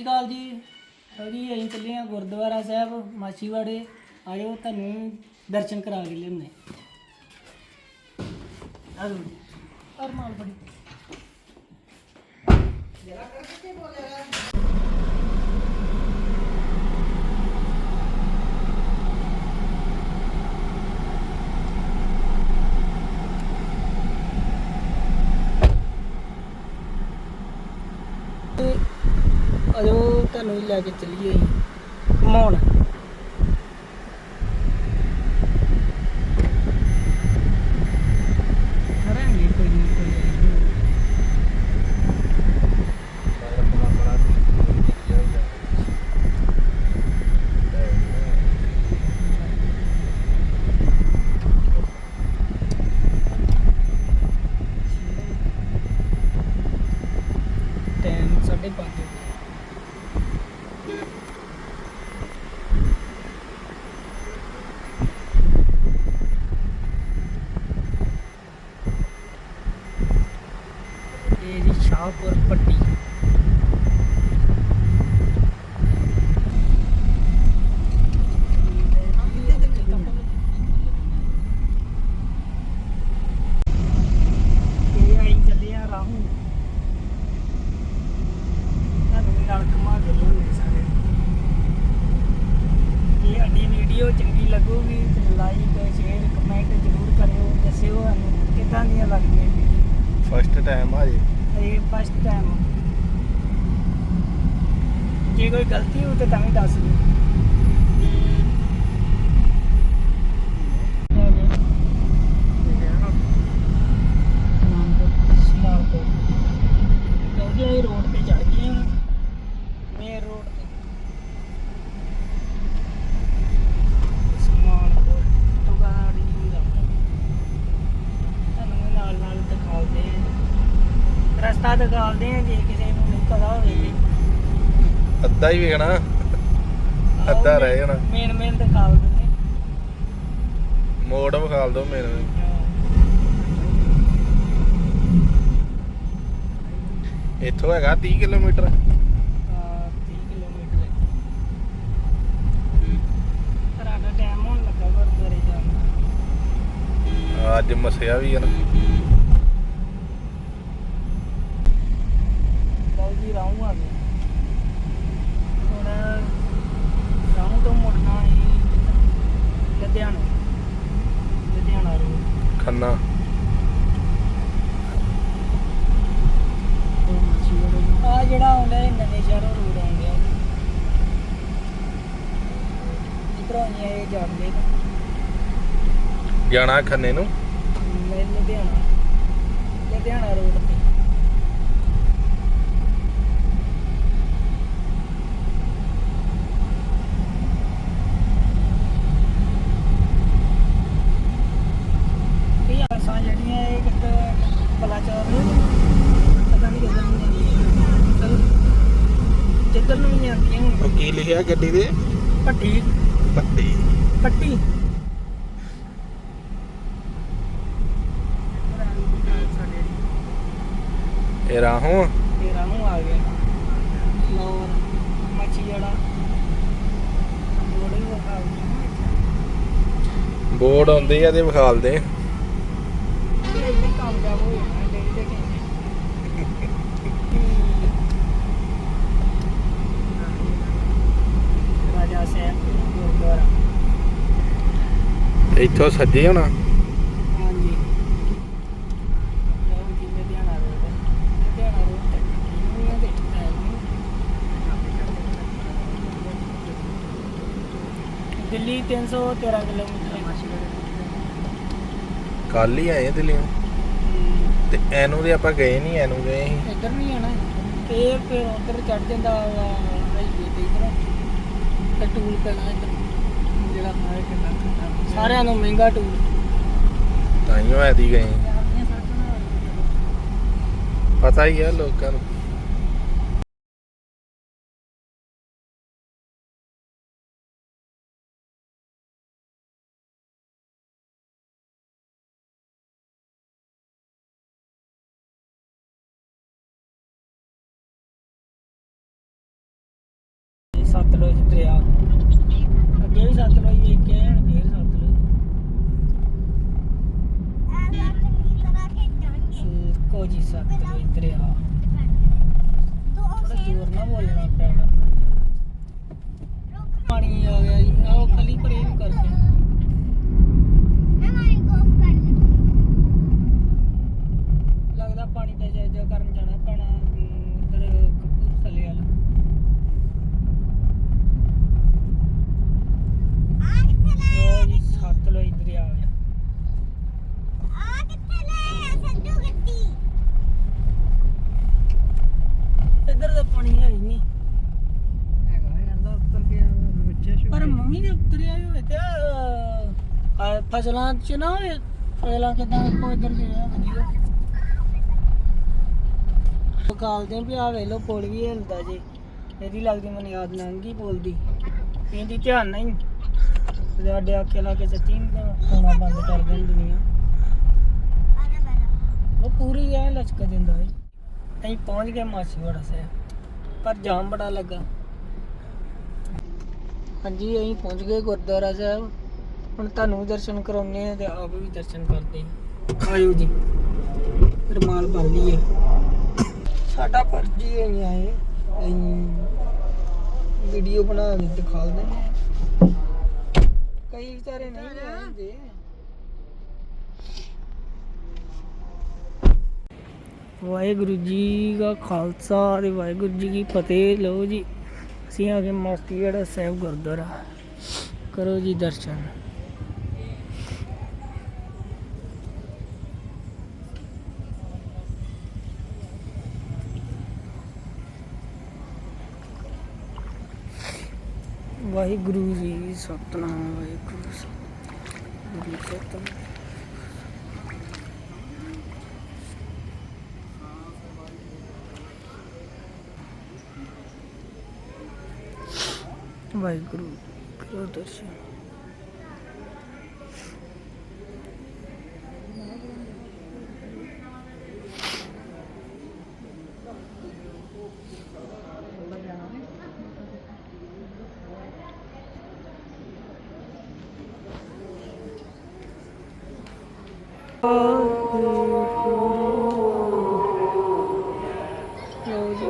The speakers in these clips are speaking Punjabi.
ਸ਼੍ਰੀ ਅਕਾਲ ਜੀ। ਲਓ ਜੀ ਅਸੀਂ ਚੱਲੇ ਹਾਂ ਗੁਰਦੁਆਰਾ ਸਾਹਿਬ, ਮਾਛੀਵਾੜੇ। ਆਇਓ ਤੁਹਾਨੂੰ ਦਰਸ਼ਨ ਕਰਾ ਕੇ ਲਿਆਉਂਦੇ ਆ। ਲਓ ਜੀ ਔਰ ਮਾਲ ਤੇ ਅਜੋ ਤੁਹਾਨੂੰ ਲੈ ਕੇ ਚੱਲੀਏ ਘੁਮਾਉਣ। ਕਰਾਂਗੇ ਕੋਈ ਨਹੀਂ ਕੋਈ। ਨਹੀਂ ਟਾਈਮ 5:30 ਹੋ ਗਿਆ ਇਹ ਜੀ ਸ਼ਾਹਪੁਰ ਪੱਟੀ ਇਹ ਆਈ ਚੱਲੇ ਆ ਰਾਹੂ ਤੁਹਾਨੂੰ ਵੀ ਨਾਲ ਘੁਮਾ ਕੇ ਲਿਆਉਂਦੇ ਸਾਰੇ ਜੇ ਸਾਡੀ ਵੀਡੀਓ ਚੰਗੀ ਲੱਗੂਗੀ ਤੇ ਲਾਈਕ ਸ਼ੇਅਰ ਕਮੈਂਟ ਜ਼ਰੂਰ ਕਰਿਓ ਦੱਸਿਓ ਸਾਨੂੰ ਕਿੱਦਾਂ ਦੀਆਂ ਲੱਗਦੀਆਂ ਵੀਡੀਓ ਫਸਟ ਟਾਈਮ ਆ ਜੀ ਇਹ ਫਸਟ ਟਾਈਮ ਜੇ ਕੋਈ ਗਲਤੀ ਹੋ ਤਾਂ ਤਾਂ ਵੀ ਦੱਸ ਦਿਓ। ਰੋਡ ਤੇ ਚੜ ਗਏ ਹਾਂ ਮੇਨ ਰੋਡ ਤੇ ਸਮਾਲਪੁਰ ਤੋਂ ਗਾੜੀ ਤੁਹਾਨੂੰ ਨਾਲ ਨਾਲ ਦਿਖਾਉਂਦੇ ਆ ਰਸਤਾ ਦਿਖਾਉਂਦੇ ਆ ਜੇ ਕਿਸੇ ਨੂੰ ਨਹੀਂ ਪਤਾ ਹੋਵੇ ਤੇ ਅੱਧਾ ਹੀ ਵੇਖਣਾ। ਅੱਧਾ ਰਹਿ ਜਾਣਾ। ਮੇਨ ਮੇਨ ਦਿਖਾਉ ਦਿੰਦੇ ਮੋੜ ਵਿਖਾਲ ਦੋ ਮੇਰੇ ਇੱਥੋਂ ਹੈਗਾ 30 ਕਿਲੋਮੀਟਰ। ਆ 30 ਕਿਲੋਮੀਟਰ। ਹੈ ਸਾਡਾ ਟਾਈਮ ਹੋਣ ਲੱਗਾ ਗੁਰਦੁਆਰੇ ਜਾਣ ਦਾ। ਅੱਜ ਮਸਿਆ ਵੀ ਆ ਨਾ। ਲਓ ਜੀ ਰਾਹੂ ਆ ਗਏ ਹੁਣ ਰਾਹੂ ਤੋਂ ਮੁੜਨਾ ਹੀ ਲੁਧਿਆਣਾ ਲੁਧਿਆਣਾ ਰੋਡ ਖੰਨਾ ਆ ਜਿਹੜਾ ਆਉਂਦਾ ਇਹ ਨਵੇਂ ਸ਼ਹਿਰੋਂ ਰੋਡ ਆਉਂਦਾ ਇਧਰੋਂ ਨਹੀਂ ਇਹ ਜਾਂਦੇ ਜਾਣਾ ਖੰਨੇ ਨੂੰ ਮੈਂ ਲੁਧਿਆਣਾ ਲੁਧਿਆਣਾ ਰੋਡ ਤੇ ਇਹ ਆਸਾਂ ਜਿਹੜੀਆਂ ਇਹ ਕਿਤੇ ਬਲਾਚੌਰ ਨੂੰ ਪਤਾ ਨਹੀਂ ਕਿੱਧਰ ਨੂੰ ਜਾਂਦੀਆਂ ਚਲੋ ਜਿੱਧਰ ਨੂੰ ਵੀ ਜਾਂਦੀਆਂ ਹੁਣ ਉਹ ਕੀ ਲਿਖਿਆ ਗੱਡੀ ਦੇ ਪੱਟੀ ਪੱਟੀ ਪੱਟੀ ਇਹ ਰਾਹੋਂ? ਤੇਰਾ ਨੂੰ ਆ ਗਿਆ। ਲੋਰ ਮੱਛੀ ਜੜਾ ਬੋੜੀ ਵਿਖਾ ਬੋਰਡ ਆਉਂਦੇ ਆ ਤੇ ਵਿਖਾਲਦੇ ਇਹ ਇੱਥੇ ਕਾਮਯਾਬ ਹੋ ਜਾਣਾ ਡੇ ਦੇ ਕਹਿੰਦੇ ਰਾਜਾ ਸਾਹਿਬ ਗੁਰਦੁਆਰਾ। ਇੱਥੋਂ ਸੱਜੇ ਹੋਣਾ ਹਾਂਜੀ ਲਓ ਜੀ ਲੁਧਿਆਣਾ ਰੋਡ ਲੁਧਿਆਣਾ ਰੋਡ ਤੇ ਕਿੰਨੀਆਂ ਦੇ ਦਿੱਲੀ 313 ਕਿਲੋਮੀਟਰ ਹੈ। ਕੱਲ ਹੀ ਆਏ ਦਿੱਲੀੋਂ ਤੇ ਐਨੂੰ ਦੇ ਆਪਾਂ ਗਏ ਨਹੀਂ ਐਨੂੰ ਗਏ ਸੀ। ਇੱਧਰ ਨਹੀਂ ਆਣਾ ਇਹ ਫਿਰ ਉਧਰ ਚੜ ਜਾਂਦਾ ਹਾਈਵੇ ਤੇ ਇਧਰ। ਤੇ ਟੂਲ ਪੈਣਾ ਇੱਧਰ। ਜਿਹੜਾ ਹਾਏ ਕਿੰਨਾ ਸਾਰਿਆਂ ਨੂੰ ਮਹਿੰਗਾ ਟੂਲ ਤਾਈਓ ਐਦੀ ਗਏ। ਪਤਾ ਹੀ ਆ ਲੋਕਾਂ ਨੂੰ ਸਤਲੁਜ ਦਰਿਆ ਅੱਗੇ ਵੀ ਸਤਲੁਜ ਵੇਖ ਕੇ ਆਏ, ਹੁਣ ਫੇਰ ਸਤਲੁਜ ਤੇ ਸਤਲੁਜ ਦਰਿਆ ਥੋੜਾ ਜ਼ੋਰ ਨਾਲ ਬੋਲਣਾ ਪਾਣੀ ਆ ਗਿਆ ਜੀ ਆਹ ਕਲੀ ਪਰੇ ਨੂੰ ਕਰਕੇ ਲੱਗਦਾ ਪਾਣੀ ਦਾ ਜਾਇਜ਼ਾ ਕਰਨ ਜਾਣਾ ਪੈਣਾ ਅਮ, ਇੱਧਰ ਕਪੂਰਥਲੇ ਵਾਲਾ ਉਹ ਜੀ ਸਤਲੁਜ ਦਰਿਆ ਆ ਗਿਆ ਇੱਧਰ ਤਾਂ ਪਾਣੀ ਹੈ ਹੀ ਨਹੀਂ ਹੈਗਾ ਜਾਂਦਾ ਉੱਤਰ ਕੇ ਵਿੱਚ ਪਰ ਮੰਮੀ ਨੇ ਉਤਰਿਆ ਹੀ ਹੋਵੇ ਤੇ ਅਹ, ਆਹ ਫਸਲਾਂ ਚ ਨਾ ਹੋਵੇ ਫਸਲਾਂ ਕਿਦਾਂ ਕੋ ਇੱਧਰ ਗਿਆ ਵਧੀਆ। ਕਾਲਦੇ ਵੀ ਆ ਵੇ ਪੁਲ ਵੀ ਹਿਲਦਾ ਜੇ। ਇਹਦੀ ਲੱਗਦੀ ਮੈਨੂੰ ਯਾਦ ਨੰਗੀ ਬੋਲਦੀ ਇਹਦੀ ਧਿਆਨ ਨਹੀਂ। ਸਾਡੇ ਆਖੇ ਲਾ ਕੇ ਸੱਚੀ ਹੋਣਾ ਬੰਦ ਕਰ ਦੇਣ ਦੁਨੀਆ। ਉਹ ਪੂਰੀ ਐ ਲਚਕ ਦਿੰਦਾ ਏ। ਅਸੀਂ ਪਹੁੰਚ ਗਏ ਮਾਛੀਵਾੜਾ ਸਾਹਿਬ। ਪਰ ਜਾਮ ਬੜਾ ਲੱਗਾ। ਹਾਂਜੀ, ਅਸੀਂ ਪਹੁੰਚ ਗਏ ਗੁਰਦੁਆਰਾ ਸਾਹਿਬ। ਹੁਣ ਤੁਹਾਨੂੰ ਦਰਸ਼ਨ ਕਰਾਉਣੇ ਆ ਤੇ ਆਪ ਵੀ ਦਰਸ਼ਨ ਕਰਦੇ ਆਇਓ ਜੀ। ਰਮਾਲ ਬੰਨ ਲਈਏ। ਸਾਡਾ ਫਰਜ਼ ਹੀ ਹੈ ਆਏ ਅਸੀਂ ਵੀਡੀਓ ਬਣਾ ਕੇ ਦਿਖਾ ਦਿੰਦੇ ਹਾਂ। ਕਈ ਵਿਚਾਰੇ ਨਹੀਂ ਆਉਂਦੇ। ਵਾਹਿਗੁਰੂ ਜੀ ਦਾ ਖਾਲਸਾ ਤੇ ਵਾਹਿਗੁਰੂ ਜੀ ਕੀ ਫਤਿਹ। ਲਓ ਜੀ ਅਸੀਂ ਆ ਗਏ ਮਾਸਟੀਗੜਾ ਸਾਹਿਬ ਗੁਰਦੁਆਰਾ। ਕਰੋ ਜੀ ਦਰਸ਼ਨ। ਵਾਹਿਗੁਰੂ ਜੀ ਸਤਨਾਮ ਵਾਹਿਗੁਰੂ ਸਤਨਾਮ। ਸਤਨਾਮ ਵਾਹਿਗੁਰੂ ਕਰੋ ਦਰਸ਼ਨ ਲਓ ਜੀ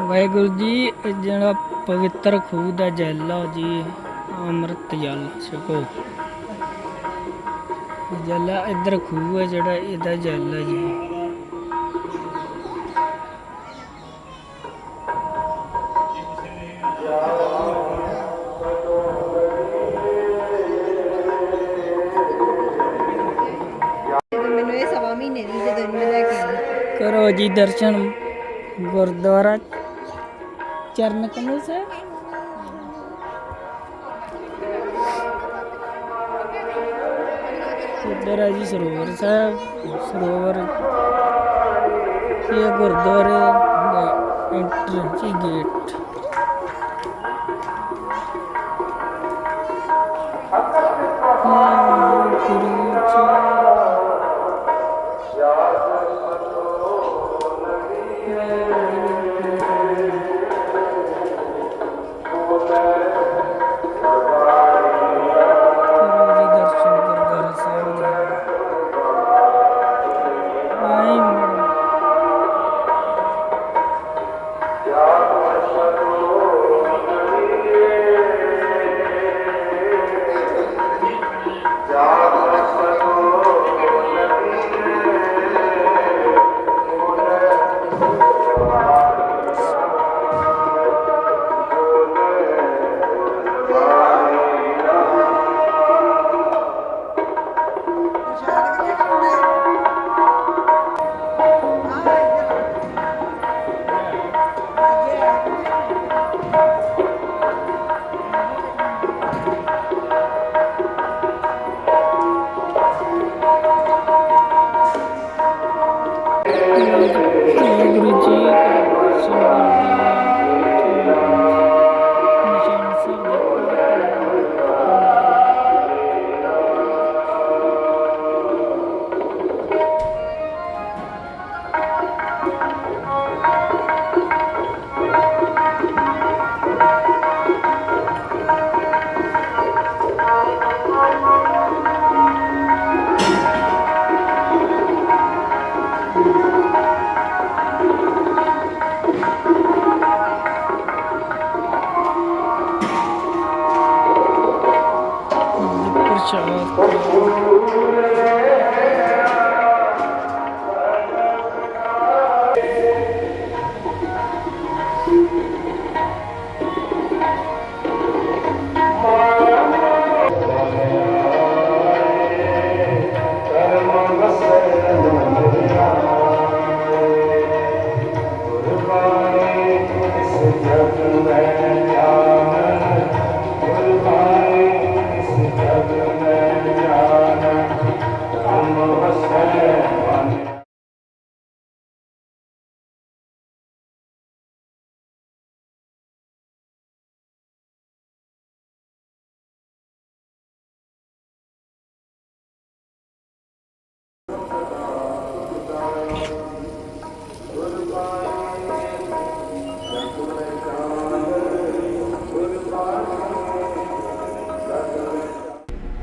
ਵਾਹਿਗੁਰੂ ਜੀ, ਇਹ ਜਿਹੜਾ ਪਵਿੱਤਰ ਖੂਹ ਦਾ ਜਲ ਆ ਜੀ, ਅੰਮ੍ਰਿਤ ਜਲ ਛਕੋ ਜਲ ਇੱਧਰ ਖੂਹ ਹੈ ਜਿਹੜਾ, ਇਹਦਾ ਜਲ ਹੈ ਜੀ। ਜੀ ਦਰਸ਼ਨ ਗੁਰਦੁਆਰਾ ਚਰਨ ਕਮਲ ਸਾਹਿਬ। ਇੱਧਰ ਹੈ ਜੀ ਸਰੋਵਰ ਸਾਹਿਬ। ਸਰੋਵਰ ਇਹ ਗੁਰਦੁਆਰੇ ਦਾ ਐਂਟਰੀ ਗੇਟ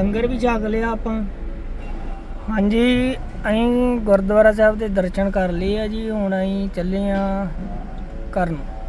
ਲੰਗਰ ਵੀ ਛਕ ਲਿਆ ਆਪਾਂ। ਹਾਂਜੀ, ਅਸੀਂ ਗੁਰਦੁਆਰਾ ਸਾਹਿਬ ਦੇ ਦਰਸ਼ਨ ਕਰ ਲਏ ਆ ਜੀ, ਹੁਣ ਅਸੀਂ ਚੱਲੇ ਆ ਘਰ ਨੂੰ।